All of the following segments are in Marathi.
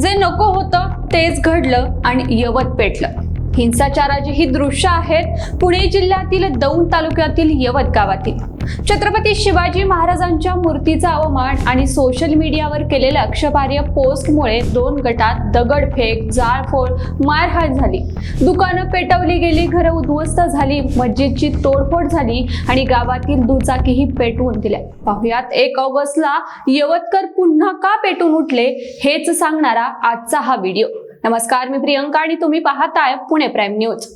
जे नको होतं तेच घडलं आणि यवत पेटलं. हिंसाचाराची ही दृश्य आहेत. पुणे जिल्ह्यातील दौंड तालुक्यातील यवत गावातील. छत्रपती शिवाजी महाराजांच्या मूर्तीचा अवमान आणि सोशल मीडियावर केलेल्या अक्षपार्य पोस्टमुळे दोन गटात दगडफेक जाळफोड मारहाण झाली. दुकानं पेटवली गेली घरं उद्ध्वस्त झाली मस्जिदची तोडफोड झाली आणि गावातील दुचाकीही पेटवून दिल्या. पाहुयात एक ऑगस्टला यवतकर पुन्हा का पेटून उठले हेच सांगणारा आजचा हा व्हिडिओ नमस्कार मी प्रियंका आणि तुम्ही पाहताय Pune prime news.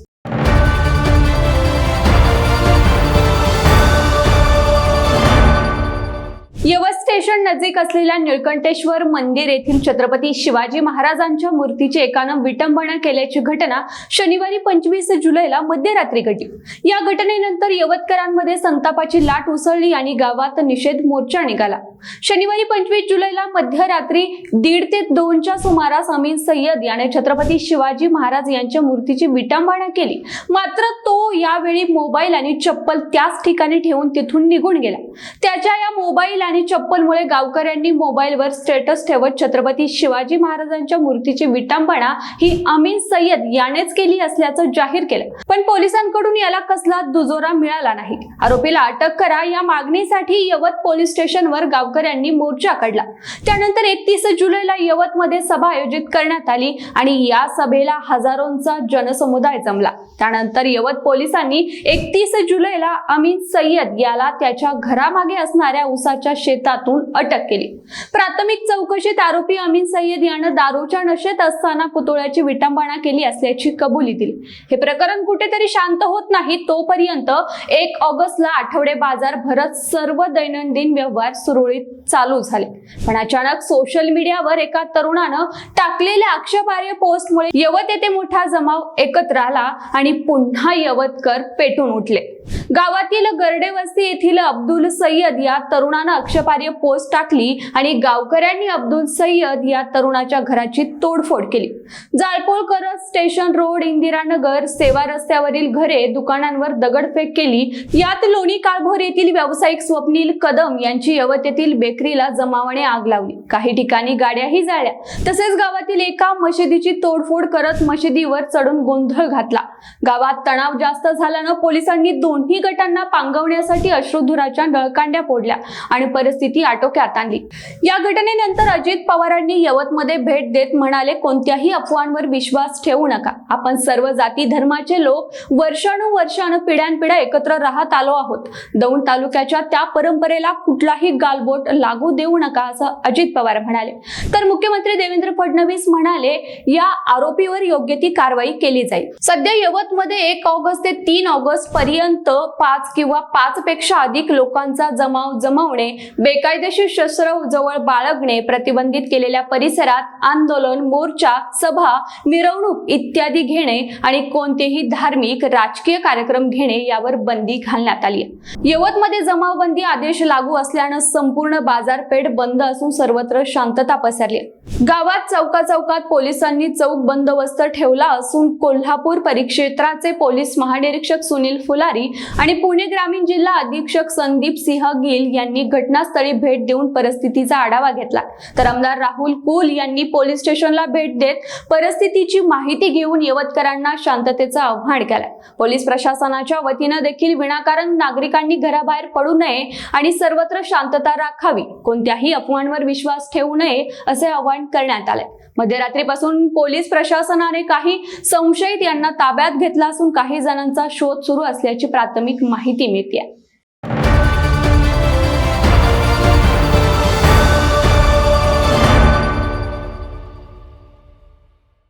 Yavat station नजीक असलेल्या निळकंठेश्वर मंदिर येथील छत्रपती शिवाजी महाराजांच्या मूर्तीची एकानं विटंबना केल्याची घटना शनिवारी पंचवीस जुलैला मध्यरात्री घडली. या घटनेनंतर यवतकरांमध्ये संतापाची लाट उसळली आणि गावात निषेध मोर्चा निघाला. शनिवारी पंचवीस जुलैला मध्यरात्री दीड ते दोनच्या सुमारास अमीन सय्यद याने छत्रपती शिवाजी महाराज यांच्या मूर्तीची विटंबना केली. मात्र तो यावेळी मोबाईल आणि चप्पल त्याच ठिकाणी ठेवून तिथून निघून गेला. त्याच्या या मोबाईल आणि चप्पलमुळे गावकऱ्यांनी मोबाईलवर स्टेटस ठेवत छत्रपती शिवाजी महाराजांच्या मूर्तीची विटंबना ही अमीन सय्यद यानेच केली असल्याचं जाहीर केलं. पण पोलिसांकडून याला कसला दुजोरा मिळाला नाही. आरोपीला अटक करा या मागणीसाठी यवत पोलीस स्टेशनवर गावकरी गावकऱ्यांनी मोर्चा काढला. त्यानंतर एकतीस जुलैला यवतमध्ये सभा आयोजित करण्यात आली आणि या सभेला हजारोंचा जनसमुदाय जमला. त्यानंतर यवत पोलिसांनी एकतीस जुलैला अमीन सय्यद याला त्याच्या घरामागे असणाऱ्या उसाच्या शेतातून अटक केली. प्राथमिक चौकशीत आरोपी अमीन सय्यद यानं दारूच्या नशेत असताना पुतळ्याची विटंबना केली असल्याची कबुली दिली. हे प्रकरण कुठेतरी शांत होत नाही तोपर्यंत एक ऑगस्टला आठवडे बाजार भरत सर्व दैनंदिन व्यवहार सुरळीत चालू झाले. पण अचानक सोशल मीडियावर एका तरुणानं टाकलेल्या आक्षेपार्ह पोस्टमुळे यवत येथे मोठा जमाव एकत्र आला आणि पुन्हा यवतकर पेटून उठले. गावातील गरडेवस्ती येथील अब्दुल सय्यद या तरुणानं आक्षेपार्ह पोस्ट टाकली आणि गावकऱ्यांनी अब्दुल सय्यद या तरुणाच्या घराची तोडफोड केली. जाळपोळ करत स्टेशन रोड इंदिरानगर सेवा रस्त्यावरील घरे दुकानांवर दगडफेक केली. यात लोणी काळभोर येथील व्यावसायिक स्वप्नील कदम यांची यवत येथील बेकरीला जमावाने आग लावली. काही ठिकाणी गाड्याही जाळल्या. तसेच गावातील एका मशिदीची तोडफोड करत मशिदीवर चढून गोंधळ घातला. गावात तणाव जास्त झाल्यानं पोलिसांनी दोन्ही गटांना पांगवण्यासाठी अश्रुधुराच्या नळकांड्या फोडल्या आणि परिस्थिती आटोक्यात आणली. या घटनेनंतर अजित पवारांनी यवतमध्ये भेट देत म्हणाले कोणत्याही अफवांवर विश्वास ठेवू नका. आपण सर्व जाती धर्माचे लोक वर्षानुवर्षानं पिढ्यानपिढ्या एकत्र राहत आलो आहोत. दौंड तालुक्याच्या त्या परंपरेला कुठलाही गालबोट लागू देऊ नका असं अजित पवार म्हणाले. तर मुख्यमंत्री देवेंद्र फडणवीस म्हणाले या आरोपीवर योग्य ती कारवाई केली जाईल. सध्या यवतमध्ये एक ऑगस्ट ते तीन ऑगस्ट पर्यंत पाच किंवा पाच पेक्षा अधिक लोकांचा जमाव जमवणे बेकायदेशीर शस्त्र जवळ बाळगणे प्रतिबंधित केलेल्या परिसरात आंदोलन मोर्चा सभा मिरवणूक इत्यादी घेणे आणि कोणतेही धार्मिक राजकीय कार्यक्रम घेणे यावर बंदी घालण्यात आली यवतमध्ये जमावबंदी आदेश लागू असल्यानं संपूर्ण बाजारपेठ बंद असून सर्वत्र शांतता पसरली. गावात चौका चौकात पोलिसांनी चौक बंदोबस्त ठेवला असून कोल्हापूर परिक्षेत्राचे पोलीस महानिरीक्षक सुनील फुलारी आणि पुणे ग्रामीण जिल्हा अधीक्षक संदीप सिंह गिल यांनी घटनास्थळी भेट देऊन परिस्थितीचा आढावा घेतला. तर आमदार राहुल कुल यांनी पोलीस स्टेशनला भेट देत परिस्थितीची माहिती घेऊन यवतकरांना शांततेचं आव्हान केलं. पोलीस प्रशासनाच्या वतीनं देखील विनाकारण नागरिकांनी घराबाहेर पडू नये आणि सर्वत्र शांतता राखावी. कोणत्याही अफवांवर विश्वास ठेवू नये असे आवाहन करण्यात आले मध्यरात्रीपासून पोलीस प्रशासनाने काही संशयित यांना ताब्यात घेतला असून काही जणांचा शोध सुरू असल्याची प्राथमिक माहिती मिळते